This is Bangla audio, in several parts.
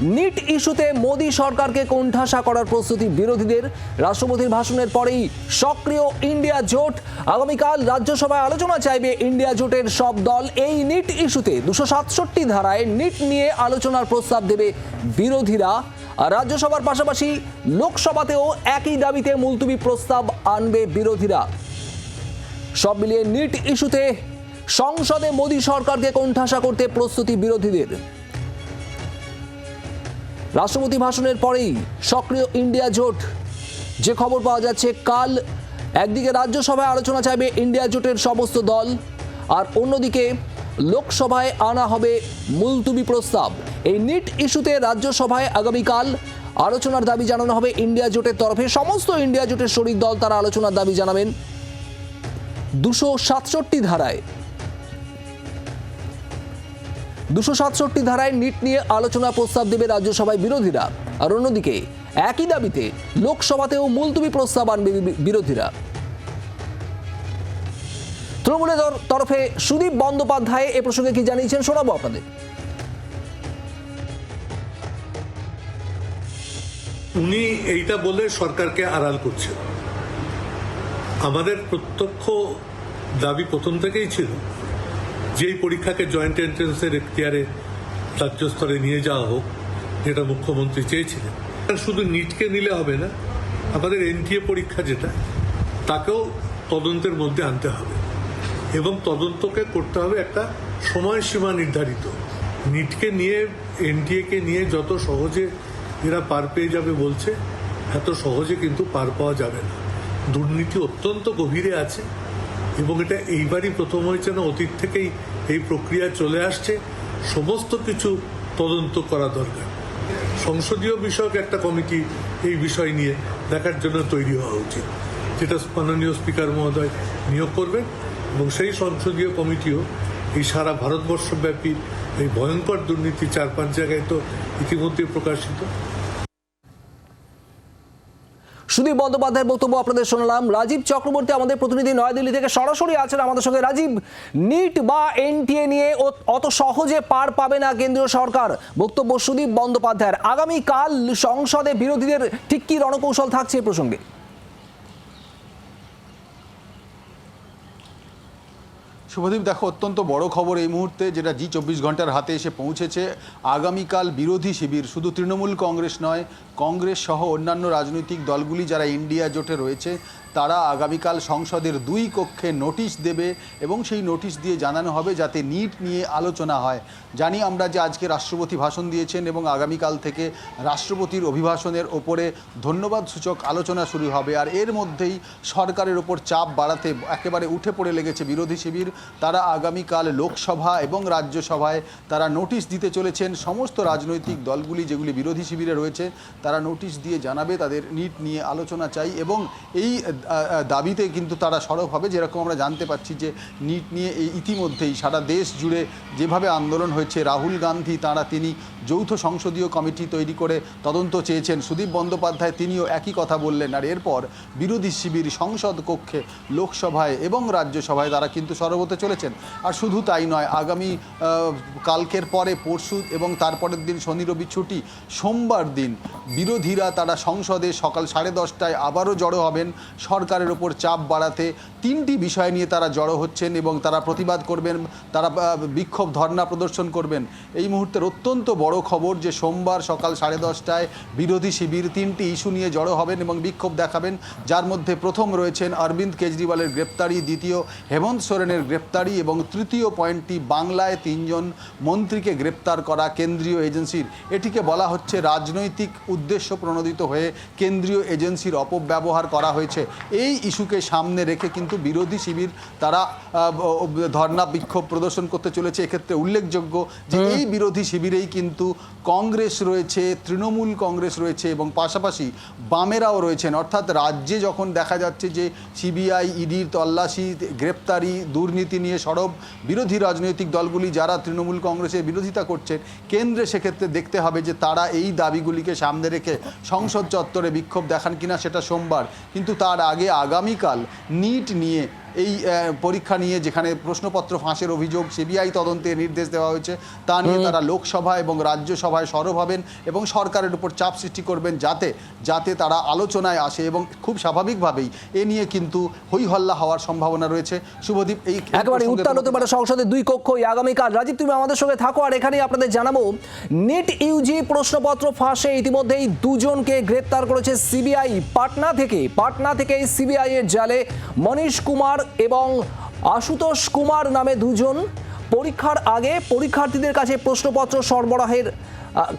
নিট ইস্যুতে মোদী সরকারকে কোণঠাসা করার প্রস্তুতি বিরোধীদের। রাষ্ট্রপতির ভাষণের পরেই সক্রিয় ইন্ডিয়া জোট। আগামীকাল রাজ্যসভায় আলোচনা চাইবে ইন্ডিয়া জোটের সব দল। এই নিট ইস্যুতে দুশো সাতষট্টি ধারায় নিট নিয়ে আলোচনার প্রস্তাব দেবে বিরোধীরা। রাজ্যসভার পাশাপাশি লোকসভাতেও একই দাবিতে মুলতুবি প্রস্তাব আনবে বিরোধীরা। সব মিলিয়ে নিট ইস্যুতে সংসদে মোদী সরকারকে কোণঠাসা করতে প্রস্তুতি বিরোধীদের। রাষ্ট্রপতি ভাষণের পরেই সক্রিয় ইন্ডিয়া জোট। যে খবর পাওয়া যাচ্ছে, কাল একদিকে রাজ্যসভায় আলোচনা চাইবে ইন্ডিয়া জোটের সমস্ত দল, আর অন্যদিকে লোকসভায় আনা হবে মুলতুবি প্রস্তাব। এই নিট ইস্যুতে রাজ্যসভায় আগামীকাল আলোচনার দাবি জানানো হবে ইন্ডিয়া জোটের তরফে। সমস্ত ইন্ডিয়া জোটের শরিক দল তারা আলোচনার দাবি জানাবেন। দুশো সাতষট্টি ধারায় দুশো সাতষট্টি ধারায় নিট নিয়ে আলোচনা প্রস্তাব দেবে রাজ্যসভায় বিরোধীরা। আর অন্যদিকে, একই দাবিতে লোকসভাতেও মুলতুবি প্রস্তাব আনবে বিরোধীরা। তৃণমূলের তরফে সুদীপ বন্দ্যোপাধ্যায় এ প্রসঙ্গে কি জানিয়েছেন শোনাবো আপনাদের। উনি এইটা বলে সরকারকে আড়াল করছেন। আমাদের প্রত্যক্ষ দাবি প্রথম থেকেই ছিল যে এই পরীক্ষাকে জয়েন্ট এন্ট্রেন্সের এখতিয়ারে রাজ্য স্তরে নিয়ে যাওয়া হোক, যেটা মুখ্যমন্ত্রী চেয়েছিলেন শুধু নিটকে নিলে হবে না, আমাদের এনটিএ পরীক্ষা যেটা, তাকেও তদন্তের মধ্যে আনতে হবে। এবং তদন্তকে করতে হবে একটা সময়সীমা নির্ধারিত। নিটকে নিয়ে এনটিএ কে নিয়ে যত সহজে এরা পার পেয়ে যাবে বলছে, এত সহজে কিন্তু পার পাওয়া যাবে না। দুর্নীতি অত্যন্ত গভীরে আছে। এবং এটা এইবারই প্রথম হয়েছে না, অতীত থেকেই এই প্রক্রিয়া চলে আসছে। সমস্ত কিছু তদন্ত করা দরকার। সংসদীয় বিষয়ক একটা কমিটি এই বিষয় নিয়ে দেখার জন্য তৈরি হওয়া উচিত, যেটা মাননীয় স্পিকার মহোদয় নিয়োগ করবেন। এবং সেই সংসদীয় কমিটিও এই সারা ভারতবর্ষব্যাপী এই ভয়ঙ্কর দুর্নীতি চার পাঁচ জায়গায় তো ইতিমধ্যে প্রকাশিত। সুদীপ বন্দ্যোপাধ্যায়ের বক্তব্য আপনাদের শুনলাম। রাজীব চক্রবর্তী আমাদের প্রতিনিধি নয়াদিল্লি থেকে সরাসরি আছেন আমাদের সঙ্গে। রাজীব নিট বা এনটিএ নিয়ে অত সহজে পার পাবে না কেন্দ্রীয় সরকার। বক্তব্য সুদীপ বন্দ্যোপাধ্যায়ের। আগামীকাল সংসদে বিরোধীদের ঠিক কি রণকৌশল থাকছে এ প্রসঙ্গে? শুভদীপ, দেখো, অত্যন্ত বড় খবর এই মুহূর্তে যেটা জি চব্বিশ ঘণ্টার হাতে এসে পৌঁছেছে। আগামীকাল বিরোধী শিবির, শুধু তৃণমূল কংগ্রেস নয়, কংগ্রেস সহ অন্যান্য রাজনৈতিক দলগুলি যারা ইন্ডিয়া জোটে রয়েছে তারা আগামীকাল সংসদের দুই কক্ষে নোটিশ দেবে এবং সেই নোটিশ দিয়ে জানানো হবে যাতে নিট নিয়ে আলোচনা হয়। জানি আমরা যে আজকে রাষ্ট্রপতি ভাষণ দিয়েছেন এবং আগামীকাল থেকে রাষ্ট্রপতির অভিভাষণের ওপরে ধন্যবাদ সূচক আলোচনা শুরু হবে। আর এর মধ্যেই সরকারের ওপর চাপ বাড়াতে একেবারে উঠে পড়ে লেগেছে বিরোধী শিবির। তারা আগামীকাল লোকসভা এবং রাজ্যসভায় তারা নোটিশ দিতে চলেছেন। সমস্ত রাজনৈতিক দলগুলি যেগুলি বিরোধী শিবিরে রয়েছে, তারা নোটিশ দিয়ে জানাবে, তাদের নিট নিয়ে আলোচনা চাই এবং এই দাবিতে কিন্তু তারা সরব হবে। যেরকম আমরা জানতে পারছি যে নিট নিয়ে ইতিমধ্যেই সারা দেশ জুড়ে যেভাবে আন্দোলন হয়েছে, রাহুল গান্ধী, তারা তিনি যৌথ সংসদীয় কমিটি তৈরি করে তদন্ত চেয়েছেন। সুদীপ বন্দ্যোপাধ্যায় তিনিও একই কথা বললেন। আর এরপর বিরোধী শিবির, সংসদ কক্ষে, লোকসভায় এবং রাজ্যসভায় তারা কিন্তু সরব হতে চলেছেন। আর শুধু তাই নয়, আগামী কালকের পরে পরশু এবং তারপরের দিন শনি, রবি ছুটি, সোমবার দিন বিরোধীরা তারা সংসদে সকাল সাড়ে দশটায় আবারও জড়ো হবেন। সরকারের ওপর চাপ বাড়াতে তিনটি বিষয় নিয়ে তারা জড়ো হচ্ছেন এবং তারা প্রতিবাদ করবেন, তারা বিক্ষোভ ধর্ণা প্রদর্শন করবেন। এই মুহূর্তের অত্যন্ত বড় খবর যে সোমবার সকাল সাড়ে দশটায় বিরোধী শিবির তিনটি ইস্যু নিয়ে জড়ো হবেন এবং বিক্ষোভ দেখাবেন। যার মধ্যে প্রথম রয়েছেন অরবিন্দ কেজরিওয়ালের গ্রেপ্তারি, দ্বিতীয় হেমন্ত সোরেনের গ্রেপ্তারি এবং তৃতীয় পয়েন্টটি বাংলায় তিনজন মন্ত্রীকে গ্রেপ্তার করা কেন্দ্রীয় এজেন্সির। এটিকে বলা হচ্ছে রাজনৈতিক উদ্দেশ্য প্রণোদিত হয়ে কেন্দ্রীয় এজেন্সির অপব্যবহার করা হয়েছে। এই ইস্যুকে সামনে রেখে কিন্তু বিরোধী শিবির তারা ধর্ণা বিক্ষোভ প্রদর্শন করতে চলেছে। এক্ষেত্রে উল্লেখযোগ্য যে এই বিরোধী শিবিরেই কিন্তু কংগ্রেস রয়েছে তৃণমূল কংগ্রেস রয়েছে এবং পাশাপাশি বামেরাও রয়েছেন। অর্থাৎ রাজ্যে যখন দেখা যাচ্ছে যে সিবিআই ইডির তল্লাশি গ্রেপ্তারি দুর্নীতি নিয়ে সরব বিরোধী রাজনৈতিক দলগুলি যারা তৃণমূল কংগ্রেসের বিরোধিতা করছেন কেন্দ্রে সেক্ষেত্রে দেখতে হবে যে তারা এই দাবিগুলিকে সামনে রেখে সংসদ চত্বরে বিক্ষোভ দেখান কিনা সেটা সোমবার। কিন্তু তার আগে আগামীকাল নিট নিয়ে এই পরীক্ষা নিয়ে যেখানে প্রশ্নপত্র ফাঁসের অভিযোগ সিবিআই তদন্তের নির্দেশ দেওয়া হয়েছে তা নিয়ে তারা লোকসভা এবং রাজ্যসভায় সরব হবেন এবং সরকারের উপর চাপ সৃষ্টি করবেন যাতে যাতে তারা আলোচনায় আসে এবং খুব স্বাভাবিকভাবেই এ নিয়ে কিন্তু হইহল্লা হওয়ার সম্ভাবনা রয়েছে। শুভদীপ এই একেবারে উত্তাল হতে পারে সংসদের দুই কক্ষই আগামীকাল। রাজীব তুমি আমাদের সঙ্গে থাকো আর এখানেই আপনাদের জানাব নেট ইউজি প্রশ্নপত্র ফাঁসে ইতিমধ্যেই দুজনকে গ্রেপ্তার করেছে সিবিআই। পাটনা থেকে পাটনা থেকে সিবিআই এর জালে মনীশ কুমার এবং আশুতোষ কুমার নামে দুজন। পরীক্ষার আগে পরীক্ষার্থীদের কাছে প্রশ্নপত্র সরবরাহের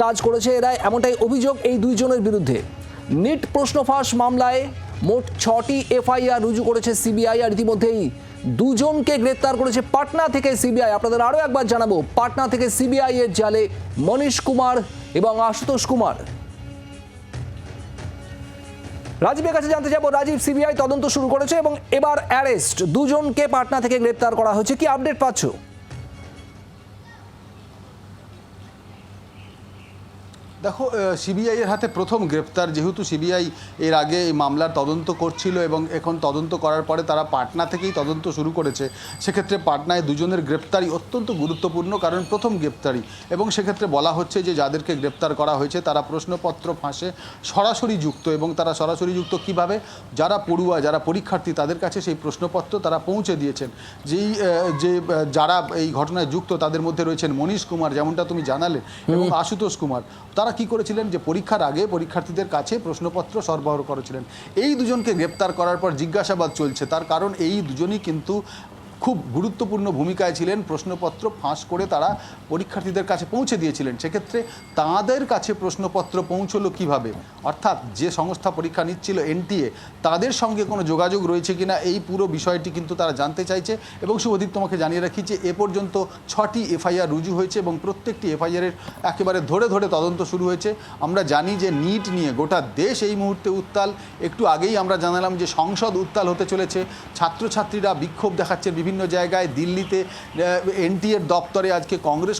কাজ করেছে এরা। এমনটাই অভিযোগ এই দুইজনের বিরুদ্ধে। নিট প্রশ্ন ফাঁস মামলায় মোট ছটি এফআইআর রুজু করেছে সিবিআই, আর ইতিমধ্যেই দুজনকে গ্রেপ্তার করেছে পাটনা থেকে সিবিআই। আপনাদের আরও একবার জানাব, পাটনা থেকে সিবিআই এর জালে মনীশ কুমার এবং আশুতোষ কুমার। রাজীবের কাছে জানতে যাব, রাজীব সিবিআই তদন্ত শুরু করেছে এবং এবার অ্যারেস্ট দুজনকে পাটনা থেকে গ্রেপ্তার করা হয়েছে। কি আপডেট পাচ্ছ? দেখো সিবিআই এর হাতে প্রথম গ্রেপ্তার। যেহেতু সিবিআই এর আগে এই মামলার তদন্ত করছিল এবং এখন তদন্ত করার পরে তারা পাটনা থেকেই তদন্ত শুরু করেছে সেক্ষেত্রে পাটনায় দুজনের গ্রেপ্তারি অত্যন্ত গুরুত্বপূর্ণ কারণ প্রথম গ্রেপ্তারি এবং সেক্ষেত্রে বলা হচ্ছে যে যাদেরকে গ্রেপ্তার করা হয়েছে তারা প্রশ্নপত্র ফাঁসে সরাসরি যুক্ত এবং তারা সরাসরি যুক্ত কীভাবে? যারা পড়ুয়া যারা পরীক্ষার্থী তাদের কাছে সেই প্রশ্নপত্র তারা পৌঁছে দিয়েছেন। যেই যে যারা এই ঘটনায় যুক্ত তাদের মধ্যে রয়েছেন মনীষ কুমার যেমনটা তুমি জানালে এবং আশুতোষ কুমার। তারা কি করেছিলেন? যে পরীক্ষার আগে পরীক্ষার্থীদের কাছে প্রশ্নপত্র সরবরাহ করেছিলেন। এই দুজনকে গ্রেপ্তার করার পর জিজ্ঞাসাবাদ চলছে। তার কারণ এই দুজনই কিন্তু খুব গুরুত্বপূর্ণ ভূমিকায় ছিলেন, প্রশ্নপত্র ফাঁস করে তারা পরীক্ষার্থীদের কাছে পৌঁছে দিয়েছিলেন। সেক্ষেত্রে তাদের কাছে প্রশ্নপত্র পৌঁছলো কীভাবে? অর্থাৎ যে সংস্থা পরীক্ষা নিচ্ছিল এনটিএ, তাদের সঙ্গে কোনো যোগাযোগ রয়েছে কিনা এই পুরো বিষয়টি কিন্তু তারা জানতে চাইছে এবং শুভদীপ তোমাকে জানিয়ে রাখি যে এ পর্যন্ত ছটি এফআইআর রুজু হয়েছে এবং প্রত্যেকটি এফআইআরের একেবারে ধরে ধরে তদন্ত শুরু হয়েছে। আমরা জানি যে নিট নিয়ে গোটা দেশ এই মুহূর্তে উত্তাল। একটু আগেই আমরা জানালাম যে সংসদ উত্তাল হতে চলেছে। ছাত্রছাত্রীরা বিক্ষোভ দেখাচ্ছে বিভিন্ন জায়গায় দিল্লিতে এনটিএর দপ্তরে আজকে কংগ্রেস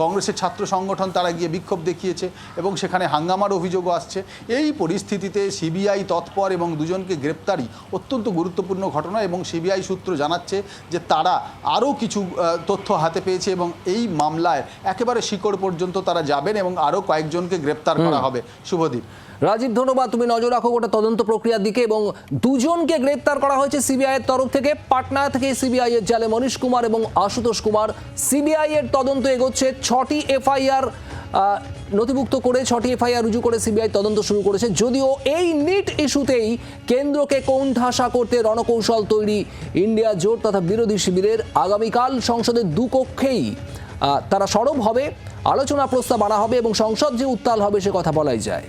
কংগ্রেসের ছাত্র সংগঠন তারা গিয়ে বিক্ষোভ দেখিয়েছে এবং সেখানে হাঙ্গামার অভিযোগও আসছে। এই পরিস্থিতিতে সিবিআই তৎপর এবং দুজনকে গ্রেপ্তারি অত্যন্ত গুরুত্বপূর্ণ ঘটনা এবং সিবিআই সূত্র জানাচ্ছে যে তারা আরও কিছু তথ্য হাতে পেয়েছে এবং এই মামলায় একেবারে শিকড় পর্যন্ত তারা যাবেন এবং আরও কয়েকজনকে গ্রেপ্তার করা হবে। শুভদীপ। রাজীব, ধন্যবাদ। তুমি নজর রাখো গোটা তদন্ত প্রক্রিয়ার দিকে এবং দুজনকে গ্রেপ্তার করা হয়েছে সিবিআই এর তরফ থেকে। পাটনা থেকে সিবিআই এর জালে মনীশ কুমার এবং আশুতোষ কুমার। সিবিআই এর তদন্ত এগোচ্ছে। ছটি এফআইআর নথিভুক্ত করে ছটি এফআইআর রুজু করে সিবিআই তদন্ত শুরু করেছে। যদিও এই নিট ইস্যুতেই কেন্দ্রকে কোণঠাসা করতে রণকৌশল তৈরি ইন্ডিয়া জোট তথা বিরোধী শিবিরের আগামীকাল সংসদের দুকক্ষেই তারা সরব হবে। আলোচনা প্রস্তাব আনা হবে এবং সংসদ যে উত্তাল হবে সে কথা বলাই যায়।